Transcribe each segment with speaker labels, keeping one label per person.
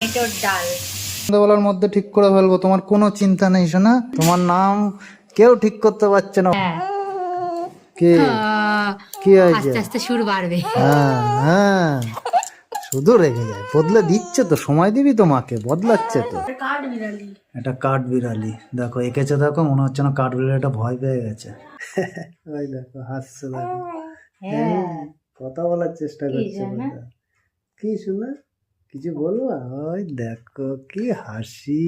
Speaker 1: টমেটোর ডাল।
Speaker 2: সন্ধ্যাবেলার মধ্যে ঠিক করে ফেলব তোমার কোনো চিন্তা নেই শোনা তোমার নাম কেউ ঠিক করতে পারছে না।
Speaker 1: হ্যাঁ।
Speaker 2: কে? কি হয়েছে
Speaker 1: আস্তে আস্তে সুর বাড়বে।
Speaker 2: হ্যাঁ হ্যাঁ। শুধু রেখে যায় বদলে দিচ্ছে তো সময় দিবি তোমাকে বদলাচ্ছে তো। এটা কাঠ বিড়ালি। দেখো এঁকেছে দেখো মনে হচ্ছে না কাঠ বিড়ালিটা ভয় পেয়ে গেছে। ওই দেখো হাসছে দেখো। হ্যাঁ, কথা বলার চেষ্টা করছে কি শোনা কিছু বলবা ওই দেখো কি হাসি।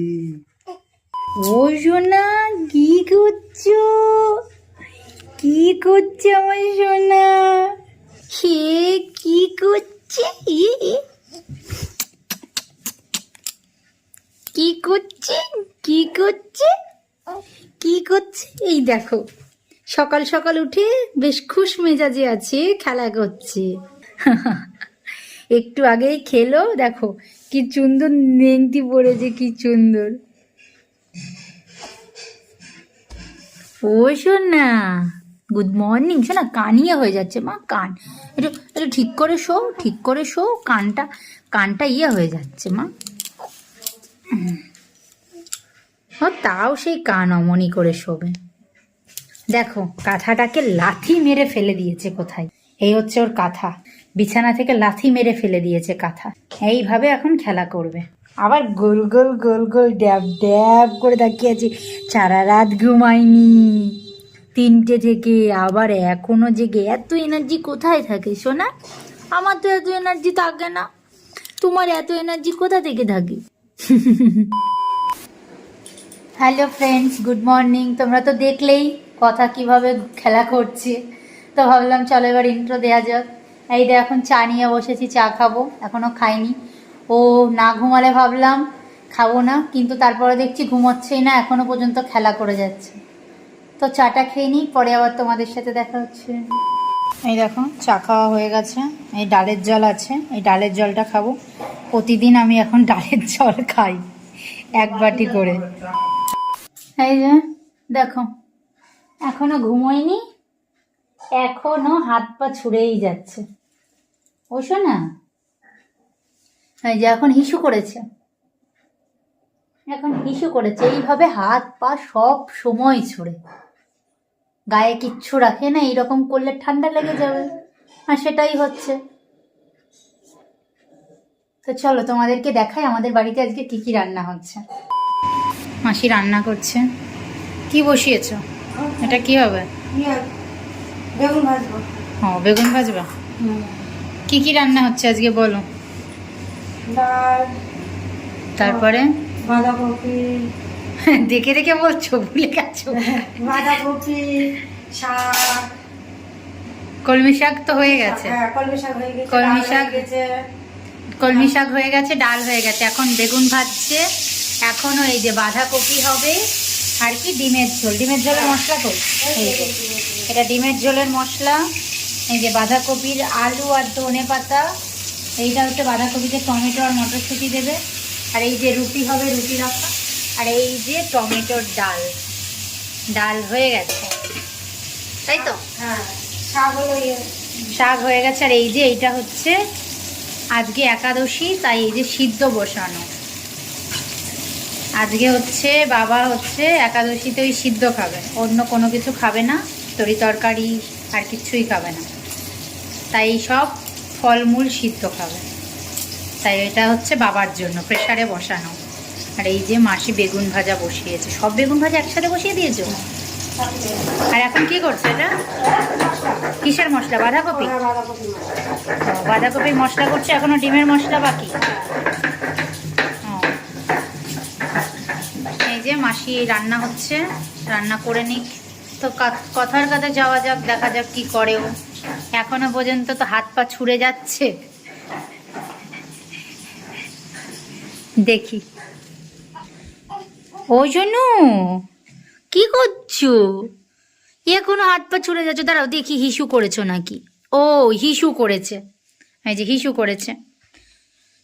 Speaker 1: ও সোনা কি করছ? কি করছে আমার সোনা? হে, কি করছে। কি করছে? কি করছে? কি করছে? এই দেখো, সকাল সকাল উঠে বেশ খুশ মেজাজে আছে, খেলা করছে। একটু আগেই খেলো, দেখো কি সুন্দর নেংটি পড়েছে, কি সুন্দর। ও শোন না গুড মর্নিং শোন শোনা কানিয়ে হয়ে যাচ্ছে মা, কান। একটু একটু ঠিক করে শো, ঠিক করে শো, কানটা কানটা ইয়ে হয়ে যাচ্ছে মা। ও, তাও সেই কান অমনি করে শোবে। দেখো, কাঁথাটাকে লাথি মেরে ফেলে দিয়েছে কোথায়। এই হচ্ছে ওর কাঁথা। বিছানা থেকে লাথি মেরে ফেলে দিয়েছে কাঁথা। এইভাবে এখন খেলা করবে। আবার গোল গোল গোল গোল, ড্যাব ড্যাব করে তাকিয়ে আছে সারা রাত ঘুমায়নি। তিনটে থেকে আবার এখনও জেগে, এত এনার্জি কোথায় থাকে সোনা? আমার তো এত এনার্জি থাকে না। তোমার এত এনার্জি কোথা থেকে থাকে? হ্যালো ফ্রেন্ডস গুড মর্নিং তোমরা তো দেখলেই কথা কীভাবে খেলা করছে। তো ভাবলাম, চলো এবার ইন্ট্রো দেওয়া যাক। এই যে এখন চা নিয়ে বসেছি, চা খাব এখনও খাইনি। ও না ঘুমালে ভাবলাম, খাব না, কিন্তু তারপরে দেখছি ঘুমোচ্ছেই না এখনও পর্যন্ত খেলা করে যাচ্ছে। তো চাটা খেয়ে নিই, পরে আবার তোমাদের সাথে দেখা হচ্ছে। এই দেখো, চা খাওয়া হয়ে গেছে। এই ডালের জল আছে, এই ডালের জলটা খাব। প্রতিদিন আমি এখন ডালের জল খাই, এক বাটি করে। এই যে, দেখো, এখনও ঘুমোয়নি এখনও হাত পা ছুড়েই যাচ্ছে। ওসো না। এই যে এখন হিসু করেছে। এখন হিসু করেছে। এইভাবে হাত পা সব সময় ছুড়ে। গায়ে কিচ্ছু রাখে না, এইরকম করলে ঠান্ডা লেগে যাবে। আর সেটাই হচ্ছে। তো চলো, তোমাদেরকে দেখাই আমাদের বাড়িতে আজকে কি কি রান্না হচ্ছে। মাসি রান্না করছে। কি বসিয়েছো? এটা কি হবে
Speaker 3: বেগুন ভাজবো।
Speaker 1: ও বেগুন ভাজবা? কি কি রান্না হচ্ছে আজকে বলো?
Speaker 3: ডাল
Speaker 1: তারপরে?
Speaker 3: বাঁধাকপি।
Speaker 1: দেখে দেখে বলছো ভুলে গেছো।
Speaker 3: বাঁধাকপি শাক।
Speaker 1: কলমি শাক তো হয়ে গেছে।
Speaker 3: হ্যাঁ কলমি শাক হয়ে গেছে
Speaker 1: কলমি শাক।
Speaker 3: হয়ে গেছে।
Speaker 1: কলমি শাক হয়ে গেছে ডাল হয়ে গেছে। এখন বেগুন ভাজছে। এখনও এই যে বাঁধাকপি হবে আর কি ডিমের ঝোল। ডিমের ঝোলের মশলা তো এটা ডিমের ঝোলের মশলা এই যে বাঁধাকপির আলু আর ধনে পাতা এইটা হচ্ছে বাঁধাকপিতে টমেটো আর মটরশুঁটি দেবে। আর এই যে রুটি হবে রুটি রাখা আর এই যে টমেটোর ডাল। ডাল হয়ে গেছে। তাই তো?
Speaker 3: হ্যাঁ শাক
Speaker 1: হয়ে গেছে। আর এই যে এইটা হচ্ছে আজকে একাদশী তাই এই যে সিদ্ধ বসানো। আজকে হচ্ছে বাবা হচ্ছে একাদশীতে ওই সিদ্ধ খাবে। অন্য কোনো কিছু খাবে না, তরি তরকারি আর কিছুই খাবে না। তাই সব ফলমূল সিদ্ধ খাবে। তাই এটা হচ্ছে বাবার জন্য, প্রেসারে বসানো। আর এই যে মাসি বেগুন ভাজা বসিয়েছে, সব বেগুন ভাজা একসাথে বসিয়ে দিয়েছ? আর এখন কি করছে এটা? কিসের মশলা? বাঁধাকপি?
Speaker 3: বাঁধাকপি
Speaker 1: বাঁধাকপির মশলা করছে, এখনও ডিমের মশলা বাকি ও। এই যে মাসি রান্না হচ্ছে, রান্না করে নিক। তো কথার কথা যাওয়া যাক, দেখা যাক কি করে ও। এখনও পর্যন্ত তো হাত পা ছুড়ে যাচ্ছে। দেখি। ওই জন্য কি করছ? এখনও হাত পা ছুড়ে যাচ্ছে, দাঁড়াও দেখি হিসু করেছ নাকি? ও, হিসু করেছে। এই যে হিসু করেছে।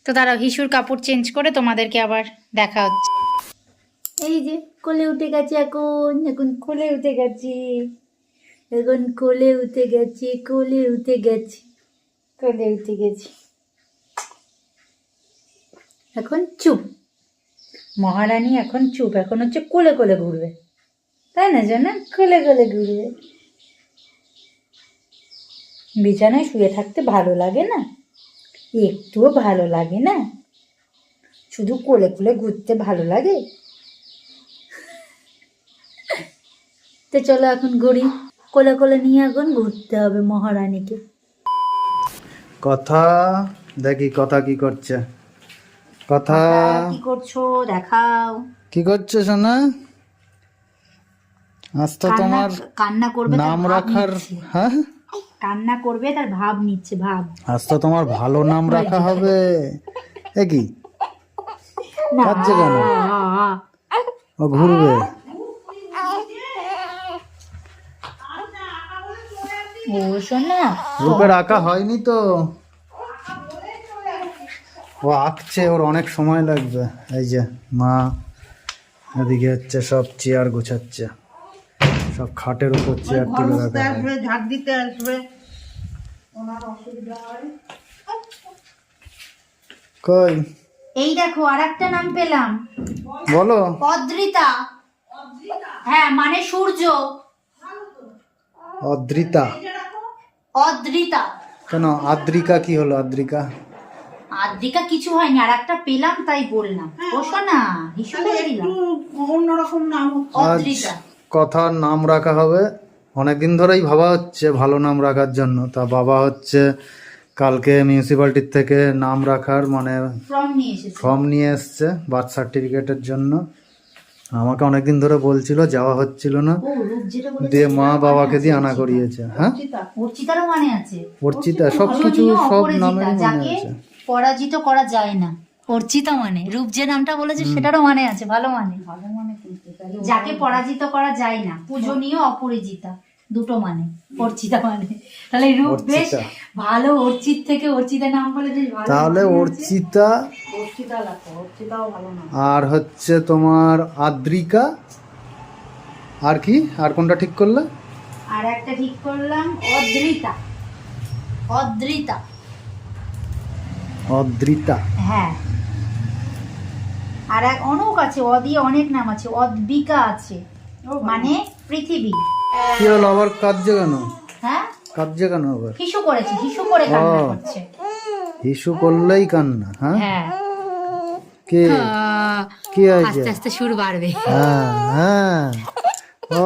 Speaker 1: তো দাঁড়াও, হিসুর কাপড় চেঞ্জ করে তোমাদেরকে আবার দেখা হচ্ছে। এই যে কোলে উঠে গেছে এখন এখন কোলে উঠে গেছে, এখন কোলে উঠে গেছে, কোলে উঠে গেছে, কোলে উঠে গেছে। এখন চুপ। মহারানী এখন চুপ, এখন হচ্ছে কোলে কোলে ঘুরবে। তাই না, জানা? কোলে কোলে ঘুরবে। বিছানায় শুয়ে থাকতে ভালো লাগে না? একটুও ভালো লাগে না? শুধু কোলে কোলে ঘুরতে ভালো লাগে? তো চলো এখন ঘুরি। কোলে কোলে নিয়ে এখন ঘুরতে হবে মহারানীকে।
Speaker 2: কথা দেখি কথা কি করছে। কথা।
Speaker 1: কি করছ দেখাও।
Speaker 2: কি করছে সোনা? আজ তো তোমার
Speaker 1: কান্না করবে
Speaker 2: নাম রাখার হ্যাঁ?
Speaker 1: কান্না করবে তার ভাব নিচ্ছে ভাব।
Speaker 2: আজ তো তোমার ভালো নাম রাখা হবে। এ কি?
Speaker 1: না।
Speaker 2: ও ঘুরবে। রূপের আঁকা হয়নি তো। ও আঁকছে ওর অনেক সময় লাগবে। এই যে মা এদিকে হচ্ছে সব চেয়ার গোছাচ্ছে। সব খাটের উপর চেয়ার তুলে রাখা হয়।
Speaker 3: ঝাড় দিতে আসবে।
Speaker 2: কই?
Speaker 1: এই দেখো আর একটা নাম পেলাম।
Speaker 2: বলো।
Speaker 1: অদ্রিতা হ্যাঁ মানে সূর্য।
Speaker 2: অদ্রিতা।
Speaker 1: অদ্রিতা।
Speaker 2: কেন আদ্রিকা কি হলো আদ্রিকা?
Speaker 1: আদ্রিকা কিছু হয়নি আর একটা পেলাম তাই বললাম। ও শোনা হিসু করে দিলাম।
Speaker 3: অন্যরকম নাম
Speaker 2: আজ
Speaker 1: অদ্রিতা।
Speaker 2: কথার নাম রাখা হবে। অনেকদিন ধরেই ভাবা হচ্ছে ভালো নাম রাখার জন্য। তা বাবা হচ্ছে কালকে মিউনিসিপ্যালিটির থেকে নাম রাখার মানে
Speaker 1: ফর্ম নিয়ে এসেছে।
Speaker 2: ফর্ম নিয়ে এসছে বার্থ সার্টিফিকেটের জন্য। আমাকে অনেকদিন ধরে বলছিল যাওয়া হচ্ছিল না। দিয়ে মা বাবাকে দিয়ে আনা করিয়েছে। হ্যাঁ?
Speaker 1: অর্চিতারও মানে আছে।
Speaker 2: অর্চিতা সব কিছু সব
Speaker 1: নামে
Speaker 2: নামের মানে আছে।
Speaker 1: পরাজিত করা যায় না। অর্চিতা মানে রূপ যে নামটা বলেছে সেটারও মানে আছে ভালো মানে। ভালো মানে যাকে পরাজিত করা যায় না পূজনীয় অপরিজিতা। দুটো মানে অর্চিতা মানে। তাহলে রূপ বেশ ভালো অর্চিত থেকে অর্চিতা নাম বলে বেশ ভালো
Speaker 2: তাহলে অর্চিতা
Speaker 3: অর্চিতা লাগো অর্চিতাও ভালো নাম।
Speaker 2: আর হচ্ছে তোমার আদ্রিকা। আর কি? আর কোনটা ঠিক করলে?
Speaker 1: আর একটা ঠিক করলাম অদ্রিতা। অদ্রিতা।
Speaker 2: অদ্রিতা।
Speaker 1: হ্যাঁ। আর এক অনেক আছে অ দিয়ে অনেক নাম আছে অদ্বিকা আছে। মানে পৃথিবী।
Speaker 2: কি হলো? আবার কাঁদছে কেন?
Speaker 1: হ্যাঁ?
Speaker 2: কাঁদছে কেন আবার?
Speaker 1: হিসু করেছে হিসু করে কান্না। করছে।
Speaker 2: হিসু করলেই কান্না হ্যাঁ?
Speaker 1: হ্যাঁ।
Speaker 2: কি? কি হয়েছে
Speaker 1: আস্তে আস্তে সুর বাড়বে।
Speaker 2: হ্যাঁ হ্যাঁ। ও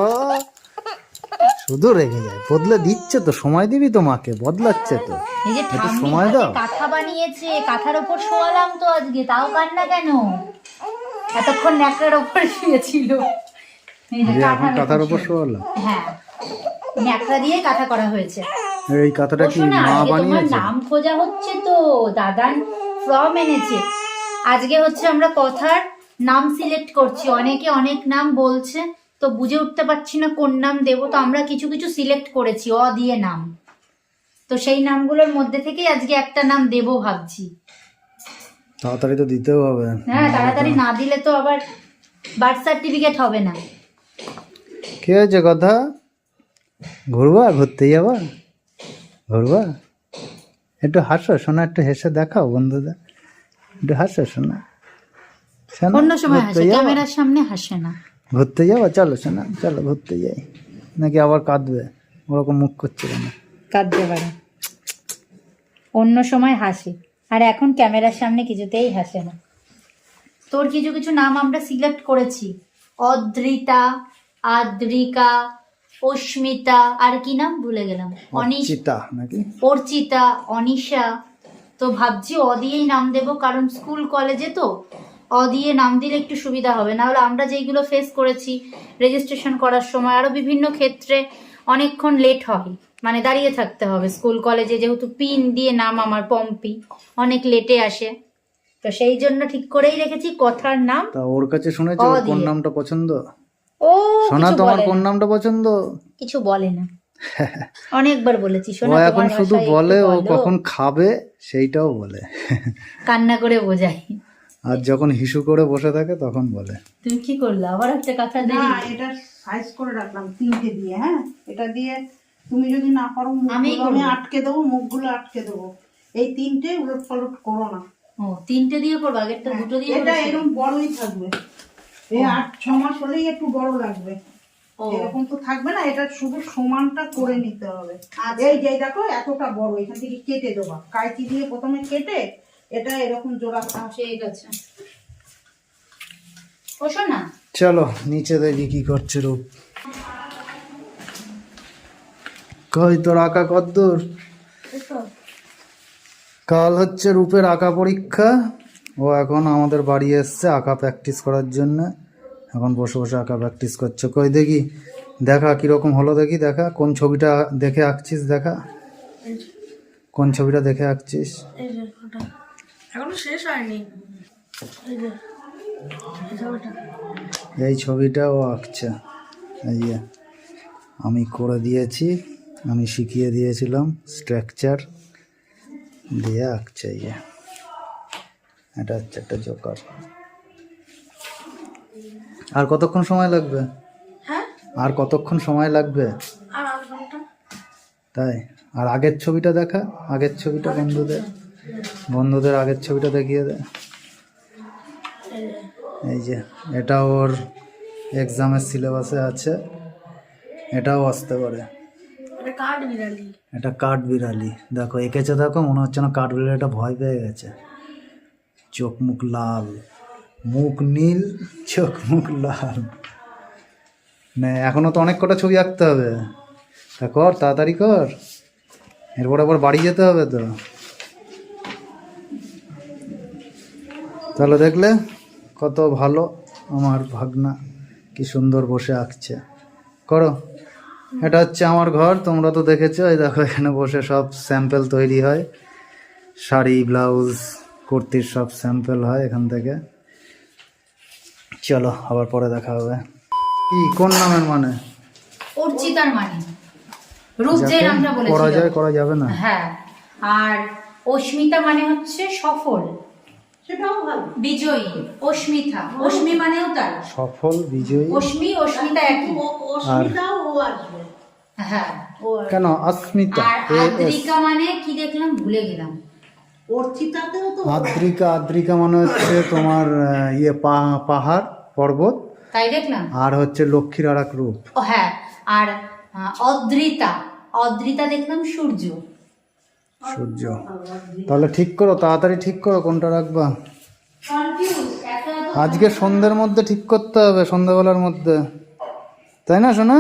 Speaker 2: শুধু রেগে যায় বদলে দিচ্ছে তো সময় দিবি তো মাকে বদলাচ্ছে তো।
Speaker 1: এই যে
Speaker 2: সময় দাও।
Speaker 1: কাঁথা বানিয়েছে কাঁথার ওপর শোয়ালাম তো আজকে তাও কান্না কেন? এতক্ষণ ন্যাকড়ার ওপর শুয়েছিল।
Speaker 2: এখন
Speaker 1: কাঁথার
Speaker 2: কাঁথার উপর শোয়ালাম
Speaker 1: হ্যাঁ। ন্যাকড়া দিয়ে কাঁথা করা হয়েছে।
Speaker 2: এই কথাটা কি মা বানিয়েছে?
Speaker 1: নাম খোঁজা হচ্ছে তো দাদান ফর্ম এনেছে। আজকে হচ্ছে আমরা কথার নাম সিলেক্ট করছি। অনেকে অনেক নাম বলছে তো বুঝে উঠতে পারছি না কোন নাম দেব তো আমরা কিছু কিছু সিলেক্ট করেছি অ দিয়ে নাম। তো সেই নামগুলোর মধ্যে থেকেই আজকে একটা নাম দেব ভাবছি।
Speaker 2: তাড়াতাড়ি তো দিতেও হবে।
Speaker 1: হ্যাঁ তাড়াতাড়ি না দিলে তো আবার বার্থ সার্টিফিকেট হবে না।
Speaker 2: কি হয়েছে কথা? ঘুরবা ঘুরতে যাবা? ঘুরবা? একটু হাসো শোনা একটু হেসে দেখাও বন্ধুদের। একটু হাসো শোনা।
Speaker 1: অন্য সময় হাসে ক্যামেরার সামনে হাসে না।
Speaker 2: ঘুরতে যাব? চলো শোনা চলো ঘুরতে যাই। নাকি আবার কাঁদবে? ওরকম মুখ করছে কেন?
Speaker 1: কাঁদতে পারে। অন্য সময় হাসি। আর এখন ক্যামেরার সামনে কিছুতেই হাসে না। তোর কিছু কিছু নাম আমরা সিলেক্ট করেছি। অদ্রিতা আদ্রিকা অস্মিতা আর কি নাম ভুলে গেলাম? অনিশ
Speaker 2: চিতা নাকি?
Speaker 1: অর্চিতা অনিশা। তো ভাবছি অ দিয়েই নাম দেব কারণ স্কুল কলেজে তো অ দিয়ে নাম দিলে একটু সুবিধা হবে। না হলে আমরা যেইগুলো ফেস করেছি রেজিস্ট্রেশন করার সময় আরও বিভিন্ন ক্ষেত্রে অনেকক্ষণ লেট হয়। মানে দাঁড়িয়ে থাকতে হবে। স্কুল কলেজে যেহেতু পিন দিয়ে নাম আমার পম্পি অনেক লেটে আসে। তো সেই জন্য ঠিক করেই রেখেছি কথার নাম
Speaker 2: তা ওর কাছে শুনেছি কোন নামটা পছন্দ?
Speaker 1: ও
Speaker 2: শোনা তোমার কোন নামটা পছন্দ?
Speaker 1: কিছু বলে না। অনেকবার বলেছি
Speaker 2: ও এখন শুধু বলে ও কখন খাবে সেইটাও বলে।
Speaker 1: কান্না করে বোঝাই
Speaker 2: আর যখন হিসু করে বসে থাকে তখন বলে।
Speaker 1: তুমি কি করলে? আবার একটা কথা
Speaker 3: না এটা সাইজ করে রাখলাম তিনটে দিয়ে হ্যাঁ? এটা দিয়ে তুমি যদি না পারো মুখগুলো আমি আটকে দেবো মুখগুলো আটকে দেবো। এই তিনটে উলট পালট করো না।
Speaker 1: ও তিনটে দিয়ে করব আগেরটা দুটো দিয়ে
Speaker 3: এটা এরকম বড়ই থাকবে। এই আট ছ মাস হলেই একটু বড় লাগবে। এরকম তো থাকবে না এটা শুধু সমানটা করে নিতে হবে।
Speaker 1: আচ্ছা।
Speaker 3: এই যে দেখো এতটা বড় এখান থেকে কেটে দেবা। কাঁচি দিয়ে প্রথমে কেটে এটা এরকম জোড়া
Speaker 1: ঠিক আছে। ও না।
Speaker 2: চলো নিচে দেখি কি করছে রূপ। কই তোর আঁকা কদ্দূর? কাল হচ্ছে রূপের আঁকা পরীক্ষা। ও এখন আমাদের বাড়ি এসছে আঁকা প্র্যাকটিস করার জন্য। এখন বসে বসে আঁকা প্র্যাকটিস করছে। কই দেখি দেখা কীরকম হলো দেখি দেখা কোন ছবিটা দেখে আঁকছিস দেখা? কোন ছবিটা দেখে আঁকছিস?
Speaker 3: এখনও শেষ হয়নি।
Speaker 2: এই ছবিটা। ও আঁকছে। এই যে আমি করে দিয়েছি আমি শিখিয়ে দিয়েছিলাম স্ট্রাকচার দিয়ে আঁকছে এই যে। এটা হচ্ছে একটা জোকার আর কতক্ষণ সময় লাগবে?
Speaker 3: হ্যাঁ?
Speaker 2: আর কতক্ষণ সময় লাগবে?
Speaker 3: আর আধ ঘণ্টা।
Speaker 2: তাই? আর আগের ছবিটা দেখা? আগের ছবিটা বন্ধুদের? বন্ধুদের আগের ছবিটা দেখিয়ে দে। এই যে এটা ওর এক্সামের সিলেবাসে আছে। এটাও আসতে পারে।
Speaker 3: এটা কাঠ বিড়ালি।
Speaker 2: এটা কাঠ বিড়ালি। দেখো এঁকেছে দেখো মনে হচ্ছে না কাঠ বিড়ালিটা ভয় পেয়ে গেছে। চোখ মুখ লাল। মুখ নীল, চোখ মুখ লাল। না, এখনও তো অনেক কটা ছবি আঁকতে হবে। তা কর, তাড়াতাড়ি কর। এরপর আবার বাড়ি যেতে হবে তো। তাহলে দেখলে কত ভালো আমার ভাগনা, কি সুন্দর বসে আঁকছে। করো। এটা হচ্ছে আমার ঘর, তোমরা তো দেখেছ। এই দেখো, এখানে বসে সব স্যাম্পেল তৈরি হয়। শাড়ি, ব্লাউজ, কুর্তির সব স্যাম্পেল হয় এখান থেকে। চলো আবার পরে দেখা হবে। কি কোন নামের মানে?
Speaker 1: অর্চিতার মানে। রূপ যে
Speaker 2: করা যায় করা যাবে না।
Speaker 1: হ্যাঁ। আর অস্মিতা মানে হচ্ছে সফল।
Speaker 3: সেটাও ভালো।
Speaker 1: বিজয়ী অস্মিতা। অস্মি মানেও তার।
Speaker 2: সফল বিজয়ী।
Speaker 1: অস্মি অস্মিতা একই।
Speaker 3: ও অস্মিতাও ও আসবে।
Speaker 1: হ্যাঁ।
Speaker 3: ও
Speaker 2: কেন? অস্মিতা
Speaker 1: আর আদ্রিকা মানে কি দেখলাম? ভুলে গেলাম।
Speaker 3: অর্চিতাতেও তো
Speaker 2: আদ্রিকা আদ্রিকা মানে হচ্ছে তোমার ইয়ে পাহাড় পর্বত।
Speaker 1: তাই দেখলাম
Speaker 2: আর হচ্ছে লক্ষ্মীর আর এক রূপ।
Speaker 1: ও হ্যাঁ আর অদ্রিতা। অদ্রিতা দেখলাম সূর্য।
Speaker 2: সূর্য। তাহলে ঠিক করো তাড়াতাড়ি ঠিক করো কোনটা রাখবা? আজকে সন্ধ্যের মধ্যে ঠিক করতে হবে সন্ধ্যেবেলার মধ্যে। তাই না শোনা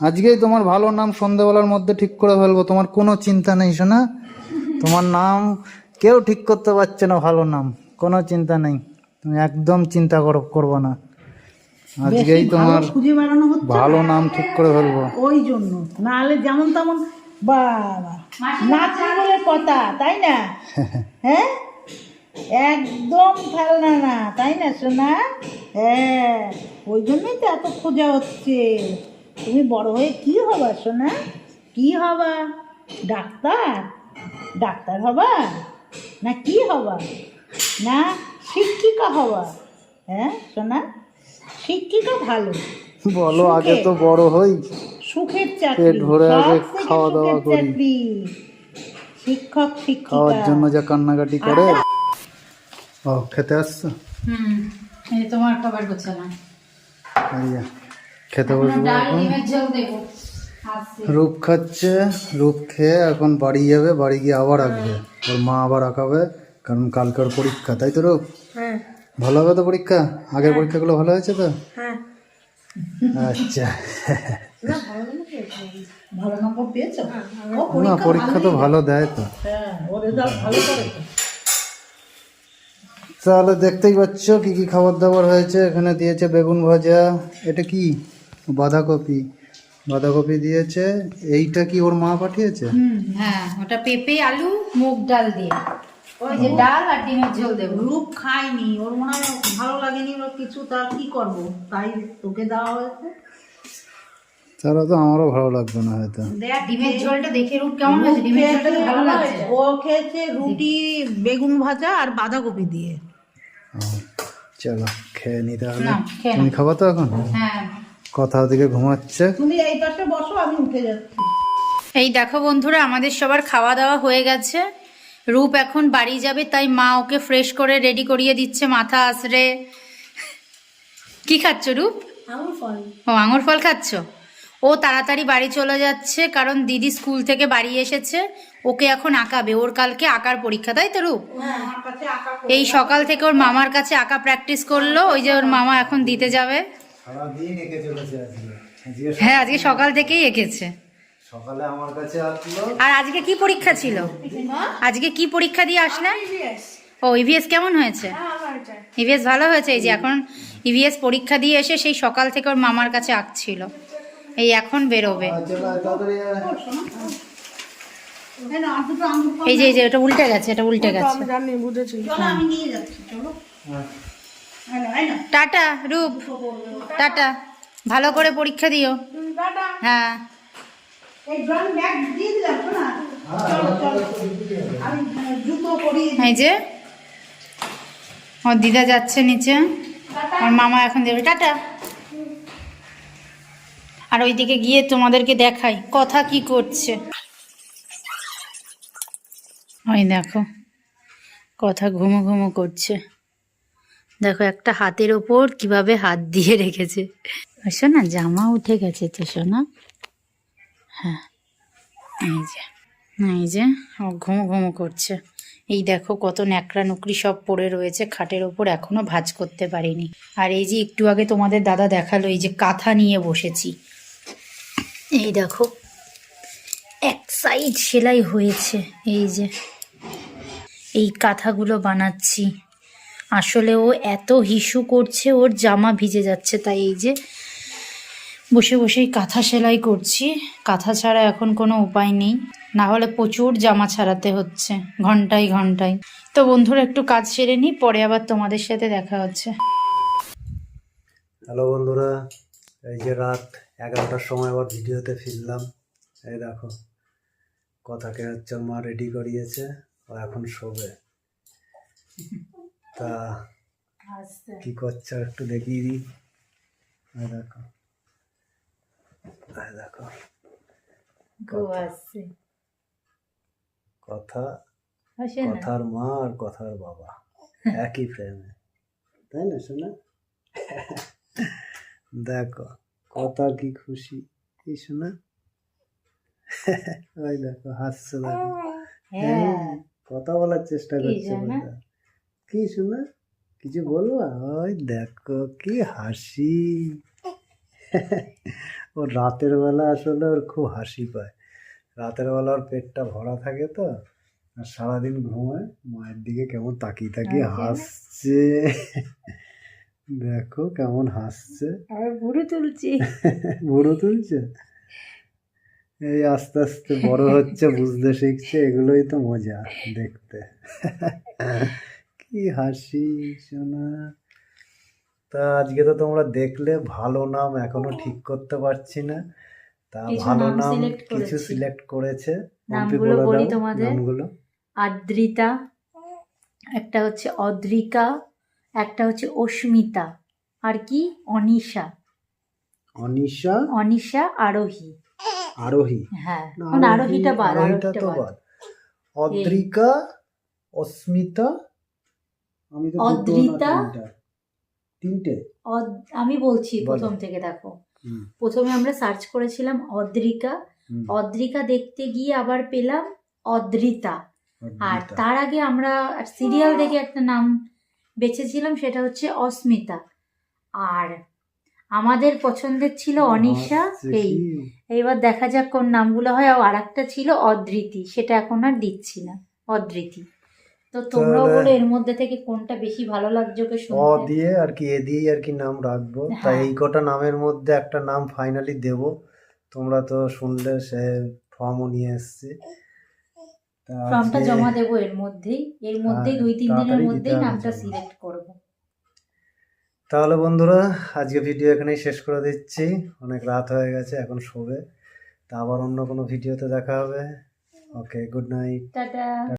Speaker 2: আজকেই তোমার ভালো নাম সন্ধ্যেবেলার মধ্যে ঠিক করে ফেলব তোমার কোনো চিন্তা নেই শোনা তোমার নাম কেউ ঠিক করতে পারছে না ভালো নাম কোনো চিন্তা নেই। তুমি একদম চিন্তা করো করব না। আজকেই তোমার
Speaker 3: খুঁজে বেড়ানো হচ্ছে
Speaker 2: ভালো নাম ঠিক করে ফেলব।
Speaker 3: ওই জন্য। নাহলে যেমন তেমন বাবা নাচি বলে কথা তাই না? হ্যাঁ? একদম ফেলনা না তাই না সোনা? হ্যাঁ ওই জন্যই তো এত খোঁজা হচ্ছে। তুমি বড় হয়ে কি হবা সোনা? কি হবা? ডাক্তার? ডাক্তার হবা? না কি হবা? না শিক্ষিকা হবা? হ্যাঁ সোনা? শিক্ষিকা ভালো।
Speaker 2: বলো আগে তো বড় হই।
Speaker 3: সুখের চাকরি।
Speaker 2: ভরে আগে খাওয়া দাওয়া করি।
Speaker 3: চাকরি। শিক্ষক
Speaker 2: খাওয়ার
Speaker 3: শিক্ষিকা
Speaker 2: জন্য যা কান্নাকাটি করে। ও খেতে আসছো?
Speaker 1: হুম এই তোমার খাবার গোছালাম
Speaker 2: এই যে, খেতে
Speaker 1: এখনও
Speaker 2: বসবো
Speaker 1: ডাল
Speaker 2: এখন?
Speaker 1: ডিমের ঝোল দেবো।
Speaker 2: রূপ খাচ্ছে রূপ খেয়ে এখন বাড়ি যাবে বাড়ি গিয়ে আবার আঁকবে ওর মা আবার আঁকাবে কারণ কালকে ওর পরীক্ষা তাই তো রূপ?
Speaker 3: হ্যাঁ।
Speaker 2: ভালো হবে তো পরীক্ষা? আগের পরীক্ষাগুলো ভালো হয়েছে তো?
Speaker 3: হ্যাঁ।
Speaker 2: আচ্ছা।
Speaker 3: ভালো নম্বর পেয়েছ? ও
Speaker 2: না পরীক্ষা তো ভালো দেয় তো।
Speaker 3: হ্যাঁ ও রেজাল্ট ভালো করে তো।
Speaker 2: তাহলে দেখতেই পাচ্ছ কি কি খাবার দাবার হয়েছে। এখানে দিয়েছে বেগুন ভাজা। এটা কি? বাঁধাকপি। বাঁধাকপি দিয়েছে। এইটা কি ওর মা পাঠিয়েছে?
Speaker 1: হ্যাঁ ওটা পেঁপে আলু মুগ ডাল দিয়ে। ওই যে ডাল আর ডিমের ঝোল দেবো।
Speaker 3: রূপ খায়নি। ওর মনে হয় ভালো লাগেনি বা কিছু তার কি করব? তাই তোকে দেওয়া হয়েছে।
Speaker 2: তাহলে তো আমারও ভালো লাগবে না হয়তো।
Speaker 1: ডিমের ঝোলটা দেখে রূপ কেমন হয়েছে? ডিমের ঝোলটা ভালো লাগছে।
Speaker 3: ও খেয়েছে রুটি বেগুন ভাজা আর বাঁধাকপি দিয়ে।
Speaker 2: চলো খেয়ে নি তাহলে। তুমি খাব তো এখন?
Speaker 1: হ্যাঁ।
Speaker 2: কথা ওদিকে ঘুমাচ্ছে।
Speaker 3: তুমি এই পাশে বসো আমি উঠে যাচ্ছি।
Speaker 1: এই দেখো বন্ধুরা আমাদের সবার খাওয়া দাওয়া হয়ে গেছে। রূপ এখন বাড়ি যাবে তাই মা ওকে ফ্রেশ করে রেডি করিয়ে দিচ্ছে মাথা আছড়ে। কি খাচ্ছ রূপ? ও আঙুর ফল খাচ্ছ? ও তাড়াতাড়ি বাড়ি চলে যাচ্ছে কারণ দিদি স্কুল থেকে বাড়ি এসেছে ওকে এখন আঁকাবে। ওর কালকে আঁকার পরীক্ষা তাই তো রূপ? এই সকাল থেকে ওর মামার কাছে আঁকা প্র্যাকটিস করল ওই যে ওর মামা এখন দিতে যাবে।
Speaker 2: সারাদিন এঁকে চলেছে আজকে আজকে
Speaker 1: হ্যাঁ আজকে সকাল থেকেই এঁকেছে।
Speaker 2: সকালে আমার কাছে আসলো।
Speaker 1: আর আজকে কি পরীক্ষা ছিল? আজকে কি পরীক্ষা দিয়ে আসলে? ও ইভিএস কেমন হয়েছে? ইভিএস ভালো হয়েছে? এই যে এখন ইভিএস পরীক্ষা দিয়ে এসে সেই সকাল থেকে ওর মামার কাছে আঁকছিল। এই এখন বেরোবে।
Speaker 2: আয়।
Speaker 1: এই যে এই যে এটা উল্টে গেছে এটা উল্টে গেছে। টাটা রূপ। টাটা। ভালো করে পরীক্ষা দিও। হ্যাঁ।
Speaker 3: এই দিই।
Speaker 1: এই যে ওর দিদা যাচ্ছে নিচে। আর মামা এখন দেবে। টাটা। আর ওইদিকে গিয়ে তোমাদেরকে দেখাই কথা কি করছে। ওই দেখো কথা ঘুমো ঘুমো করছে। দেখো, একটা হাতের ওপর কীভাবে হাত দিয়ে রেখেছে। শোনা, জামা উঠে গেছে তো, শোনা? হ্যাঁ এই যে এই যে ঘুমো ঘুমো করছে। এই দেখো, কত ন্যাকড়া নুকরি সব পড়ে রয়েছে, খাটের ওপর এখনও ভাজ করতে পারিনি। আর এই যে, একটু আগে তোমাদের দাদা দেখাল, এই যে কাঁথা নিয়ে বসেছি। এই দেখো, এক সাইড সেলাই হয়েছে, এই যে। এই কাঁথাগুলো বানাচ্ছি। আসলে ও এত হিসু করছে, ওর জামা ভিজে যাচ্ছে তাই এই যে বসে বসেই কাঁথা সেলাই করছি। কাঁথা ছাড়া এখন কোনো উপায় নেই। না হলে প্রচুর জামা ছাড়াতে হচ্ছে, ঘন্টায় ঘন্টায়। তো বন্ধুরা, একটু কাজ সেরে নিই, পরে আবার তোমাদের সাথে দেখা হচ্ছে।
Speaker 2: হ্যালো বন্ধুরা, এই যে রাত এগারোটার সময় আবার ভিডিওতে ফিরলাম। এই দেখো, কথাকে হচ্ছে মা রেডি করিয়েছে, ও এখন শোবে। তা কি করছে একটু দেখিয়ে দিই। দেখো। দেখো। কথা। কথার মা আর কথার বাবা। একই ফ্রেমে তাই না শোনা দেখো কথা কি খুশি। কি শোনা ওই দেখো হাসছে দেখো। হ্যাঁ, কথা বলার চেষ্টা করছে। কি শোনা কিছু বলবা? ওই দেখো কি হাসি। ও রাতের বেলা আসলে ওর খুব হাসি পায়। রাতের বেলা ওর পেটটা ভরা থাকে তো আর সারাদিন ঘুমায়। মায়ের দিকে কেমন তাকিয়ে তাকিয়ে হাসছে। দেখো কেমন হাসছে।
Speaker 1: আর বুড়ো তুলছি।
Speaker 2: বুড়ো তুলছে? এই আস্তে আস্তে বড় হচ্ছে বুঝতে শিখছে এগুলোই তো মজা দেখতে। কি হাসি শোনা। তা আজকে তো তোমরা দেখলে ভালো নাম এখনও ঠিক করতে পারছি না। তা ভালো
Speaker 1: নাম
Speaker 2: কিছু সিলেক্ট করেছে।
Speaker 1: নামগুলো
Speaker 2: বলি
Speaker 1: তোমাদের।
Speaker 2: নামগুলো।
Speaker 1: আদ্রিতা একটা হচ্ছে অদ্রিকা একটা হচ্ছে অস্মিতা আর কি? অনিশা।
Speaker 2: অনিশা?
Speaker 1: অনিশা আরোহী।
Speaker 2: আরোহী।
Speaker 1: হ্যাঁ আরোহীটা বাদ।
Speaker 2: আরোহীটা তো
Speaker 1: বাদ।
Speaker 2: অদ্রিকা অস্মিতা আমি তো
Speaker 1: অদ্রিতা?
Speaker 2: তিনটে।
Speaker 1: অদ- আমি বলছি প্রথম থেকে দেখো। প্রথমে আমরা সার্চ করেছিলাম অদ্রিকা। অদ্রিকা দেখতে গিয়ে আবার পেলাম অদ্রিতা। আর তার আগে আমরা সিরিয়াল দেখে একটা নাম বেছেছিলাম সেটা হচ্ছে অস্মিতা। আর আমাদের পছন্দের ছিল অনিশা এই
Speaker 2: কি?
Speaker 1: এইবার দেখা যাক কোন নামগুলো হয়। আর একটা ছিল অদ্রিতি সেটা এখন আর দিচ্ছি না। অদ্রিতি। তো তোমরাও
Speaker 2: তাহলে-
Speaker 1: বলো এর মধ্যে থেকে কোনটা বেশি ভালো লাগছে ওকে
Speaker 2: অ
Speaker 1: শুনতে?
Speaker 2: দিয়ে আর কি এ দিয়ে আর কি নাম রাখব। তাই
Speaker 1: হ্যাঁ।
Speaker 2: এই কটা নামের মধ্যে একটা নাম ফাইনালি দেব। তোমরা তো শুনলে সে ফর্মও নিয়ে এসছে। তা
Speaker 1: ফর্মটা
Speaker 2: আজকে-
Speaker 1: জমা দেবো এর মধ্যেই। এর মধ্যেই
Speaker 2: হ্যাঁ,
Speaker 1: দুই তিন দিনের
Speaker 2: তাড়াতাড়ি
Speaker 1: মধ্যেই
Speaker 2: দিতে হবে
Speaker 1: নামটা
Speaker 2: জমা।
Speaker 1: সিলেক্ট করব।
Speaker 2: তাহলে বন্ধুরা আজকে ভিডিও এখানেই শেষ করে দিচ্ছি। অনেক রাত হয়ে গেছে এখন শোবে। তা আবার অন্য কোনো ভিডিওতে দেখা হবে। Okay good night
Speaker 1: tata.